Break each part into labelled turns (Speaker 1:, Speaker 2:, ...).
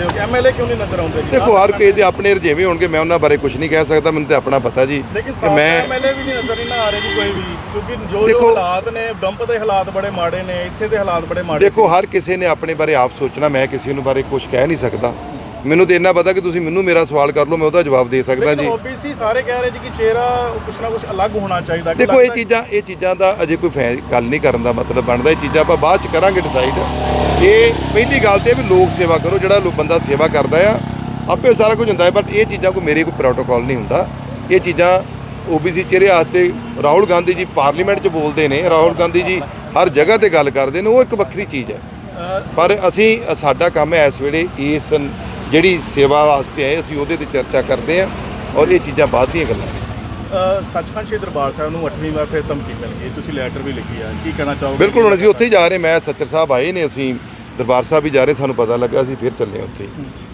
Speaker 1: ਚਾਹੁੰਦੇ ਹੋ? ਕਿ ਐਮਐਲਏ ਕਿਉਂ ਨਹੀਂ ਨਜ਼ਰ ਆਉਂਦੇ ਜੀ?
Speaker 2: ਦੇਖੋ ਹਰ ਕਿਸੇ ਦੇ ਆਪਣੇ ਰਜੇਵੇਂ ਹੋਣਗੇ ਮੈਂ ਉਹਨਾਂ ਬਾਰੇ ਕੁਝ ਨਹੀਂ ਕਹਿ ਸਕਦਾ ਮੈਨੂੰ ਤੇ ਆਪਣਾ ਪਤਾ ਜੀ।
Speaker 1: ਲੇਕਿਨ
Speaker 2: ਮੈਂ
Speaker 1: ਐਮਐਲਏ ਵੀ ਨਹੀਂ ਨਜ਼ਰ ਹੀ ਨਾ ਆ ਰਹੇ ਜੀ ਕੋਈ ਵੀ ਕਿਉਂਕਿ ਜੋ ਜੋ ਹਾਲਾਤ ਨੇ ਡੰਪ ਦੇ ਹਾਲਾਤ ਬੜੇ ਮਾੜੇ ਨੇ ਇੱਥੇ ਦੇ ਹਾਲਾਤ ਬੜੇ ਮਾੜੇ
Speaker 2: ਦੇਖੋ ਹਰ ਕਿਸੇ ਨੇ ਆਪਣੇ ਬਾਰੇ ਆਪ ਸੋਚਣਾ ਮੈਂ ਕਿਸੇ ਨੂੰ ਬਾਰੇ ਕੁਝ ਕਹਿ ਨਹੀਂ ਸਕਦਾ। ਮੈਨੂੰ ਤੇ ਇੰਨਾ ਪਤਾ ਕਿ ਤੁਸੀਂ ਮੈਨੂੰ ਮੇਰਾ ਸਵਾਲ ਕਰ ਲਓ ਮੈਂ ਉਹਦਾ ਜਵਾਬ ਦੇ ਸਕਦਾ ਜੀ।
Speaker 1: ਓਬੀਸੀ ਸਾਰੇ ਕਹਿ ਰਹੇ ਜੀ ਕਿ ਚਿਹਰਾ ਕੁਛ ਨਾ ਕੁਛ ਅਲੱਗ ਹੋਣਾ ਚਾਹੀਦਾ
Speaker 2: ਦੇਖੋ ਇਹ ਚੀਜ਼ਾਂ ਇਹ ਚੀਜ਼ਾਂ ਦਾ ਅਜੇ ਕੋਈ ਫੈ ਗੱਲ ਨਹੀਂ ਕਰਨ ਦਾ ਮਤਲਬ ਬਣਦਾ। ਇਹ ਚੀਜ਼ਾਂ ਆਪਾਂ ਬਾਅਦ ਚ ਕਰਾਂਗੇ ਡਿਸਾਈਡ ਇਹ ਪਹਿਲੀ ਗੱਲ ਤੇ ਵੀ ਲੋਕ ਸੇਵਾ ਕਰੋ ਜਿਹੜਾ ਲੋ ਬੰਦਾ ਸੇਵਾ ਕਰਦਾ ਆ ਆਪੇ ਸਾਰਾ ਕੁਝ ਹੁੰਦਾ ਹੈ ਬਟ ਇਹ ਚੀਜ਼ਾਂ ਕੋਈ ਮੇਰੇ ਕੋਈ ਪ੍ਰੋਟੋਕਾਲ ਨਹੀਂ ਹੁੰਦਾ। ਇਹ ਚੀਜ਼ਾਂ ਓਬੀਸੀ ਚਿਹਰੇ ਹੱਥੇ ਰਾਹੁਲ ਗਾਂਧੀ ਜੀ ਪਾਰਲੀਮੈਂਟ 'ਚ ਬੋਲਦੇ ਨੇ। ਰਾਹੁਲ ਗਾਂਧੀ ਜੀ ਹਰ ਜਗ੍ਹਾ ਤੇ ਗੱਲ ਕਰਦੇ ਨੇ ਉਹ ਇੱਕ ਵੱਖਰੀ ਚੀਜ਼ ਹੈ। ਪਰ ਅਸੀਂ ਸਾਡਾ ਕੰਮ ਹੈ ਇਸ ਵੇਲੇ ਇਸ ਜਿਹੜੀ ਸੇਵਾ ਵਾਸਤੇ ਆਏ ਅਸੀਂ ਉਹਦੇ ਤੇ ਚਰਚਾ ਕਰਦੇ ਹਾਂ ਔਰ ਇਹ ਚੀਜ਼ਾਂ ਬਾਅਦ ਦੀਆਂ ਗੱਲਾਂ
Speaker 1: ਸੱਚਖੰਡ ਸ਼੍ਰੀ ਦਰਬਾਰ ਸਾਹਿਬ ਨੂੰ 8ਵੀਂ ਵਾਰ ਫਿਰ ਧਮਕੀ ਮਿਲ ਗਈ ਤੁਸੀਂ ਲੈਟਰ ਵੀ ਲਿਖੀ ਆ। ਕੀ ਕਹਿਣਾ ਚਾਹੋਗੇ?
Speaker 2: ਬਿਲਕੁਲ ਹੁਣ ਅਸੀਂ ਉੱਥੇ ਹੀ ਜਾ ਰਹੇ ਮੈਂ ਸੱਚਰ ਸਾਹਿਬ ਆਏ ਨੇ ਅਸੀਂ ਦਰਬਾਰ ਸਾਹਿਬ ਵੀ ਜਾ ਰਹੇ ਸਾਨੂੰ ਪਤਾ ਲੱਗਾ ਅਸੀਂ ਫਿਰ ਚੱਲੇ ਹਾਂ ਉੱਥੇ।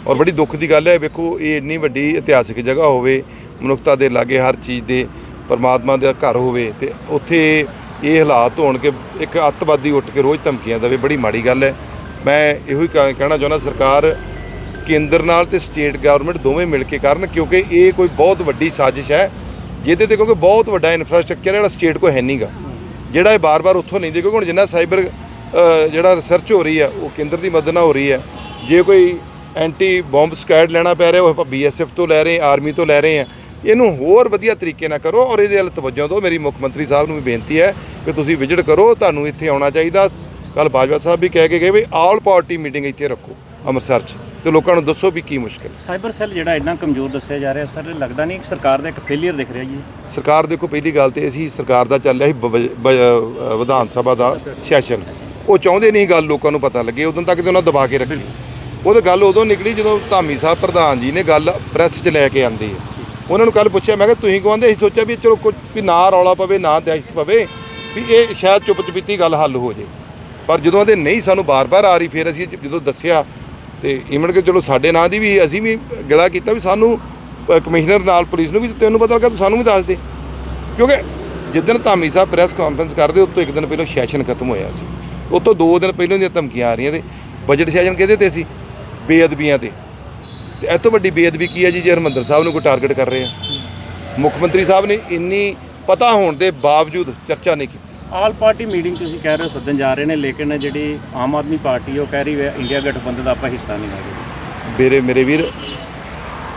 Speaker 2: ਔਰ ਬੜੀ ਦੁੱਖ ਦੀ ਗੱਲ ਹੈ ਵੇਖੋ ਇਹ ਇੰਨੀ ਵੱਡੀ ਇਤਿਹਾਸਿਕ ਜਗ੍ਹਾ ਹੋਵੇ ਮਨੁੱਖਤਾ ਦੇ ਲਾਗੇ ਹਰ ਚੀਜ਼ ਦੇ ਪਰਮਾਤਮਾ ਦਾ ਘਰ ਹੋਵੇ ਤੇ ਉੱਥੇ ਇਹ ਹਾਲਾਤ ਹੋਣ ਕਿ ਇੱਕ ਅੱਤਵਾਦੀ ਉੱਠ ਕੇ ਰੋਜ਼ ਧਮਕੀਆਂ ਦੇਵੇ ਬੜੀ ਮਾੜੀ ਗੱਲ ਹੈ। ਮੈਂ ਇਹੋ ਹੀ ਕਹਿ- ਕਹਿਣਾ ਚਾਹੁੰਦਾ ਸਰਕਾਰ ਕੇਂਦਰ ਨਾਲ ਤੇ ਸਟੇਟ ਗਵਰਨਮੈਂਟ ਦੋਵੇਂ ਮਿਲ ਕੇ ਕਰਨ, ਕਿਉਂਕਿ ਇਹ ਕੋਈ ਬਹੁਤ ਵੱਡੀ ਸਾਜ਼ਿਸ਼ ਹੈ। ਜਿਹਦੇ ਤੇ ਕਿਉਂਕਿ ਬਹੁਤ ਵੱਡਾ ਇਨਫਰਾਸਟ੍ਰਕਚਰ ਜਿਹੜਾ ਸਟੇਟ ਕੋ ਹੈ ਨਹੀਂਗਾ ਜਿਹੜਾ ਇਹ ਬਾਰ-ਬਾਰ ਉੱਥੋਂ ਲੈਂਦੇ, ਕਿਉਂਕਿ ਹੁਣ ਜਿੰਨਾ ਸਾਈਬਰ ਜਿਹੜਾ ਰਿਸਰਚ ਹੋ ਰਹੀ ਹੈ, ਉਹ ਕੇਂਦਰ ਦੀ ਮਦਦ ਨਾਲ ਹੋ ਰਹੀ ਹੈ। ਜੇ ਕੋਈ ਐਂਟੀ ਬੰਬ ਸਕੁਐਡ ਲੈਣਾ ਪੈ ਰਿਹਾ, ਉਹ ਆਪਾਂ ਬੀਐਸਐਫ ਤੋਂ ਲੈ ਰਹੇ ਆਰਮੀ ਤੋਂ ਲੈ ਰਹੇ ਆ ਇਹਨੂੰ ਹੋਰ ਵਧੀਆ ਤਰੀਕੇ ਨਾਲ ਕਰੋ ਔਰ ਇਹਦੇ ਵੱਲ ਤਵੱਜੋ ਦਿਓ। ਮੇਰੀ ਮੁੱਖ ਮੰਤਰੀ ਸਾਹਿਬ ਨੂੰ ਵੀ ਬੇਨਤੀ ਹੈ ਕਿ ਤੁਸੀਂ ਵਿਜ਼ਿਟ ਕਰੋ, ਤੁਹਾਨੂੰ ਇੱਥੇ ਆਉਣਾ ਚਾਹੀਦਾ। ਕੱਲ ਬਾਜਵਾ ਸਾਹਿਬ ਵੀ ਕਹਿ ਕੇ ਗਏ ਵੀ ਆਲ ਪਾਰਟੀ ਮੀਟਿੰਗ ਇੱਥੇ ਰੱਖੋ, ਅੰਮ੍ਰਿਤਸਰ 'ਚ। ਤੇ ਲੋਕਾਂ ਨੂੰ ਦੱਸੋ ਵੀ ਕੀ ਮੁਸ਼ਕਲ ਹੈ।
Speaker 3: ਸਾਈਬਰ ਸੈੱਲ ਜਿਹੜਾ ਇੰਨਾ ਕਮਜ਼ੋਰ ਦੱਸਿਆ ਜਾ ਰਿਹਾ ਸਰ ਲੱਗਦਾ ਨਹੀਂ ਕਿ ਸਰਕਾਰ ਦਾ ਇੱਕ ਫੇਲਿਅਰ ਦਿਖ ਰਿਹਾ ਜੀ।
Speaker 2: ਸਰਕਾਰ ਦੇਖੋ ਪਹਿਲੀ ਗੱਲ ਤੇ ਅਸੀਂ ਸਰਕਾਰ ਦਾ ਚੱਲ ਰਿਹਾ ਸੀ ਵਿਧਾਨ ਸਭਾ ਦਾ ਸੈਸ਼ਨ। ਉਹ ਚਾਹੁੰਦੇ ਨਹੀਂ ਗੱਲ ਲੋਕਾਂ ਨੂੰ ਪਤਾ ਲੱਗੇ ਉਦੋਂ ਤੱਕ ਤੇ ਉਹਨਾਂ ਦਬਾ ਕੇ ਰੱਖੀ। ਉਹ ਤਾਂ ਗੱਲ ਉਦੋਂ ਨਿਕਲੀ ਜਦੋਂ ਧਾਮੀ ਸਾਹਿਬ ਪ੍ਰਧਾਨ ਜੀ ਨੇ ਗੱਲ ਪ੍ਰੈਸ 'ਚ ਲੈ ਕੇ ਆਂਦੀ ਹੈ ਉਹਨਾਂ ਨੂੰ ਕੱਲ ਪੁੱਛਿਆ ਮੈਂ ਕਿਹਾ ਤੁਸੀਂ ਕਹਿੰਦੇ ਅਸੀਂ ਸੋਚਿਆ ਵੀ ਚਲੋ ਕੁਝ ਵੀ ਨਾ ਰੌਲਾ ਪਵੇ ਨਾ ਦਹਿਸ਼ਤ ਪਵੇ ਵੀ ਇਹ ਸ਼ਾਇਦ ਚੁੱਪ ਚਪੀਤੀ ਗੱਲ ਹੱਲ ਹੋ ਜੇ। ਪਰ ਜਦੋਂ ਇਹਦੇ ਨਹੀਂ ਸਾਨੂੰ ਬਾਰ-ਬਾਰ ਆ ਰਹੀ ਫਿਰ ਅਸੀਂ ਜਦੋਂ ਦੱਸਿਆ ਤੇ ਇਮਣ ਕੇ ਚਲੋ ਸਾਡੇ ਨਾਂ ਦੀ ਵੀ ਅਸੀਂ ਵੀ ਗਿਲਾ ਕੀਤਾ ਵੀ ਸਾਨੂੰ ਕਮਿਸ਼ਨਰ ਨਾਲ ਪੁਲਿਸ ਨੂੰ ਵੀ ਤੈਨੂੰ ਪਤਾ ਲੱਗਾ ਤੂੰ ਸਾਨੂੰ ਵੀ ਦੱਸ ਦੇ। ਕਿਉਂਕਿ ਜਿੱਦਣ ਧਾਮੀ ਸਾਹਿਬ ਪ੍ਰੈਸ ਕਾਨਫਰੰਸ ਕਰਦੇ, ਉਸ ਤੋਂ ਇੱਕ ਦਿਨ ਪਹਿਲਾਂ ਸੈਸ਼ਨ ਖਤਮ ਹੋਇਆ ਸੀ। ਉਸ ਤੋਂ ਦੋ ਦਿਨ ਪਹਿਲਾਂ ਦੀਆਂ ਧਮਕੀਆਂ ਆ ਰਹੀਆਂ ਤੇ ਬਜਟ ਸੈਸ਼ਨ ਕਿਹਦੇ ਤੇ ਸੀ? ਬੇਅਦਬੀਆਂ ਤੇ। ਤੇ ਇਹ ਤੋਂ ਵੱਡੀ ਬੇਅਦਬੀ ਕੀ ਹੈ ਜੀ, ਜੇ ਹਰਮੰਦਰ ਸਾਹਿਬ ਨੂੰ ਕੋਈ ਟਾਰਗੇਟ ਕਰ ਰਹੇ ਆ? ਮੁੱਖ ਮੰਤਰੀ ਸਾਹਿਬ ਨੇ ਇੰਨੀ ਪਤਾ ਹੋਣ ਦੇ ਬਾਵਜੂਦ ਚਰਚਾ ਨਹੀਂ ਕੀਤੀ।
Speaker 3: ਆਲ ਪਾਰਟੀ ਮੀਟਿੰਗ ਤੁਸੀਂ ਕਹਿ ਰਹੇ ਹੋ ਸੱਦਣ ਜਾ ਰਹੇ ਨੇ, ਲੇਕਿਨ ਜਿਹੜੀ ਆਮ ਆਦਮੀ ਪਾਰਟੀ ਉਹ ਕਹਿ ਰਹੀ ਹੈ ਇੰਡੀਆ ਗਠਬੰਧਨ ਦਾ ਆਪਾਂ ਹਿੱਸਾ ਨਹੀਂ ਹੈਗੇ
Speaker 2: ਮੇਰੇ ਮੇਰੇ ਵੀਰ,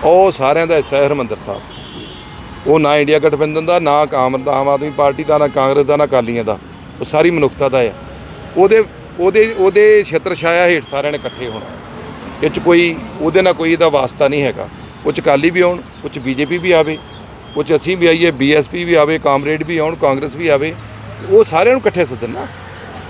Speaker 2: ਉਹ ਸਾਰਿਆਂ ਦਾ ਹਿੱਸਾ ਹੈ ਹਰਮੰਦਰ ਸਾਹਿਬ। ਉਹ ਨਾ ਇੰਡੀਆ ਗਠਬੰਧਨ ਦਾ, ਨਾ ਕਾਮ ਆਮ ਆਦਮੀ ਪਾਰਟੀ ਦਾ, ਨਾ ਕਾਂਗਰਸ ਦਾ, ਨਾ ਅਕਾਲੀਆਂ ਦਾ। ਉਹ ਸਾਰੀ ਮਨੁੱਖਤਾ ਦਾ ਹੈ। ਉਹਦੇ ਉਹਦੇ ਉਹਦੇ ਛਤਰ ਛਾਇਆ ਹੇਠ ਸਾਰਿਆਂ ਨੇ ਇਕੱਠੇ ਹੋਣਾ। ਇਹ 'ਚ ਕੋਈ, ਉਹਦੇ ਨਾਲ ਕੋਈ ਇਹਦਾ ਵਾਸਤਾ ਨਹੀਂ ਹੈਗਾ। ਉਹ 'ਚ ਅਕਾਲੀ ਵੀ ਆਉਣ, ਉਹ 'ਚ ਬੀਜੇਪੀ ਵੀ ਆਵੇ, ਉਹ 'ਚ ਅਸੀਂ ਵੀ ਆਈਏ, ਬੀਐਸਪੀ ਵੀ ਆਵੇ, ਕਾਮਰੇਡ ਵੀ ਆਉਣ, ਕਾਂਗਰਸ ਵੀ ਆਵੇ। ਉਹ ਸਾਰਿਆਂ ਨੂੰ ਇਕੱਠੇ ਸੱਦਣ ਨਾ।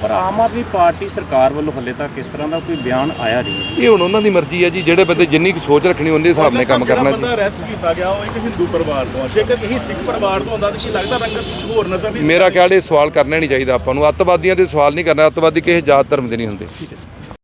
Speaker 3: ਪਰ ਆਮ ਆਦਮੀ ਪਾਰਟੀ ਸਰਕਾਰ ਵੱਲੋਂ ਹੱਲੇ ਤੱਕ ਇਸ ਤਰ੍ਹਾਂ ਦਾ ਕੋਈ ਬਿਆਨ ਆਇਆ ਨਹੀਂ ਹੈ।
Speaker 2: ਇਹ ਹੁਣ ਉਹਨਾਂ ਦੀ ਮਰਜ਼ੀ ਹੈ ਜੀ ਜਿਹੜੇ ਬੰਦੇ ਜਿੰਨੀ ਕੁ ਸੋਚ ਰੱਖਣੀ ਉਹਦੇ ਹਿਸਾਬ ਨਾਲ ਕੰਮ ਕਰਨਾ ਜੀ।
Speaker 1: ਬੰਦਾ ਅਰੈਸਟ ਕੀਤਾ ਗਿਆ ਉਹ ਇੱਕ ਹਿੰਦੂ ਪਰਿਵਾਰ ਤੋਂ ਆ। ਜੇਕਰ ਤੁਸੀਂ ਸਿੱਖ ਪਰਿਵਾਰ ਤੋਂ ਹੁੰਦਾ ਤਾਂ ਕੀ ਲੱਗਦਾ ਰੰਗਤ ਕੁਝ ਹੋਰ ਨਜ਼ਰ ਨਹੀਂ
Speaker 2: ਮੇਰਾ ਖਿਆਲ ਇਹ ਸਵਾਲ ਕਰਨਾ ਨਹੀਂ ਚਾਹੀਦਾ ਆਪਾਂ ਨੂੰ। ਅੱਤਵਾਦੀਆਂ ਦੇ ਸਵਾਲ ਨਹੀਂ ਕਰਨਾ ਅੱਤਵਾਦੀ ਕਿਸੇ ਜਾਤ ਧਰਮ ਦੇ ਨਹੀਂ ਹੁੰਦੇ।